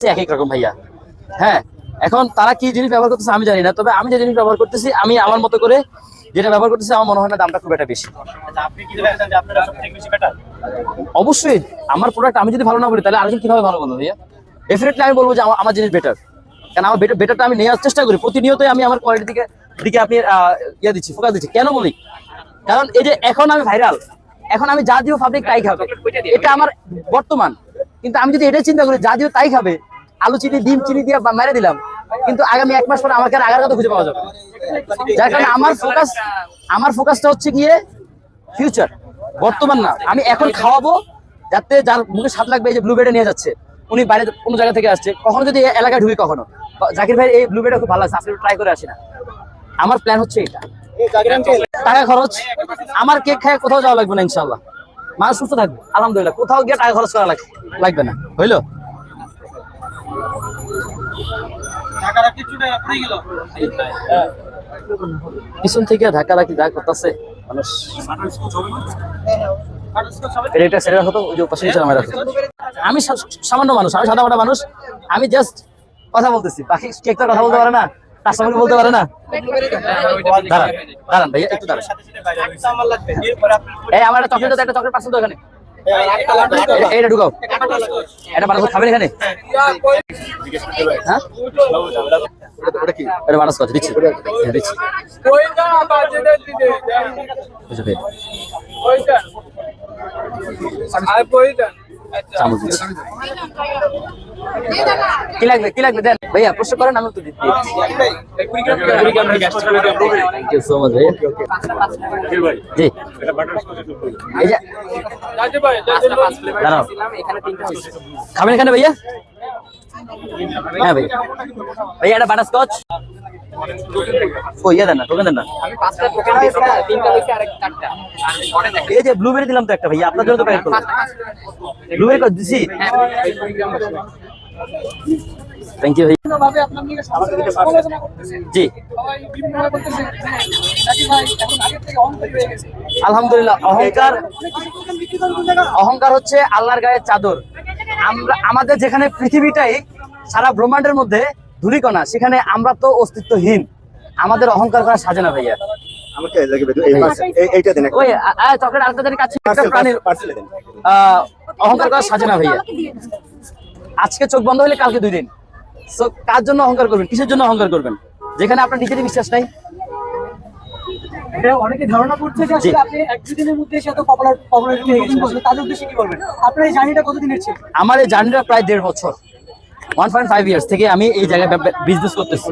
এক এক রকম ভাইয়া। হ্যাঁ এখন তারা কি জিনিস ব্যবহার করতেছে আমি জানি না তবে আমি যে জিনিস ব্যবহার করতেছি আমি আমার মতো করে যেটা ব্যবহার করতেছি আমার মনে হয় না দামটা খুব একটা বেশি। আচ্ছা অবশ্যই আমার প্রোডাক্ট আমি যদি ভালো না বলি তাহলে আরেকজন কীভাবে ভালো বলব ভাইয়া? ডেফিনেটলি আমি বলব যে আমার- জিনিস বেটার কারণ আমার বেটারটা আমি নেওয়ার চেষ্টা করি প্রতিনিয়তই আমি আমার কোয়ালিটি দিকে দিকে আপনি ইয়ে দিচ্ছি ফোকাস দিচ্ছি। কেন বলি? কারণ এই যে এখন আমি ভাইরাল এখন আমি যা দিও পাবলিক তাই খাবে। এটা আমার বর্তমান। কিন্তু আমি যদি এটাই চিন্তা করি যা দিও তাই খাবে আলু চিনি, ডিম চিনি দিয়ে মেরে দিলাম। কিন্তু আগামী এক মাস পরে আমাকে আর আগার কথা খুঁজে পাওয়া যাবে যার কারণে আমার ফোকাস আমার ফোকাসটা হচ্ছে গিয়ে ফিউচার বর্তমান না। আমি এখন খাওয়াবো যাতে যার মুখে স্বাদ লাগবে এই যে ব্লুবেডে নিয়ে যাচ্ছে, উনি বাইরে কোনো জায়গা থেকে আসছে, কখনো যদি এলাকায় ঢুকি কখনো। জাকির ভাই এই ব্লুবেডে খুব ভালো আছে আপনি ট্রাই করে আসি না। আমার প্ল্যান হচ্ছে এটা। টাকা খরচ। আমার কেক খায় কোথাও যাওয়া লাগবে না ইনশাল্লাহ মানুষ সুস্থ থাকবে, আলহামদুলিল্লাহ। কোথাও গিয়ে টাকা খরচ করা লাগবে না। হইল? পিছন থেকে ধাক্কা ধাক্কি যা করতেছে মানুষ। এটা ওই যে পাশে আমি সামান্য মানুষ আমি সাদা মানুষ। আমি জাস্ট কথা বলতেছি বাকি কেক তো কথা বলতে পারে না কাস্টমারকে বলতে পারে না। দাঁড়ান দাঁড়ান ভাইয়া একটু দাঁড়ান। আমার এই একটা চকলেট একটা চকলেট পার্সেল তো এখানে? এটা- এইটা ঢুকাও। এটা মানুষ খাবেন এখানে? হ্যাঁ? এটা বাটাস কথা দিচ্ছি। হ্যাঁ, দিচ্ছি। চামচ দিচ্ছি। কি লাগবে? কি লাগবে? দেন। ভাইয়া প্রশ্ন করেন আমি তো দিচ্ছি। থ্যাংক ইউ সো মাচ ভাইয়া। জি। দাঁড়াও। খাবেন এখানে ভাইয়া? হ্যাঁ ভাইয়া ভাইয়া এটা বাটার স্কচ ব্লুবেরি দিলাম তো একটা আপনার ব্লুবেরি ভাই। জি। আলহামদুলিল্লাহ, অহংকার অহংকার হচ্ছে আল্লাহর গায়ের চাদর। আমরা আমাদের যেখানে পৃথিবীটাই সারা ব্রহ্মাণ্ডের মধ্যে ধূলিকণা সেখানে আমরা তো অস্তিত্বহীন। আমাদের অহংকার করা সাজে না ভাইয়া। অহংকার করা সাজে না ভাইয়া। আজকে চোখ বন্ধ হলে কালকে দুই দিন। কার জন্য অহংকার করবেন? কিসের জন্য অহংকার করবেন? যেখানে আপনার নিজেরই বিশ্বাস নাই এটা অনেকে ধারণা করছে যে আসলে আপনি এক দুদিনের মধ্যে এসে এত পপুলার পপুলারিটি হয়ে গেছেন আসলে তাদের উদ্দেশ্যে কি বলবেন? আপনার এই জার্নিটা কতদিনের ছিল? আমার এই জার্নিটা প্রায় দেড় বছর। ওয়ান পয়েন্ট ফাইভ ইয়ার্স থেকে আমি এই জায়গায় বিজনেস করতেছি।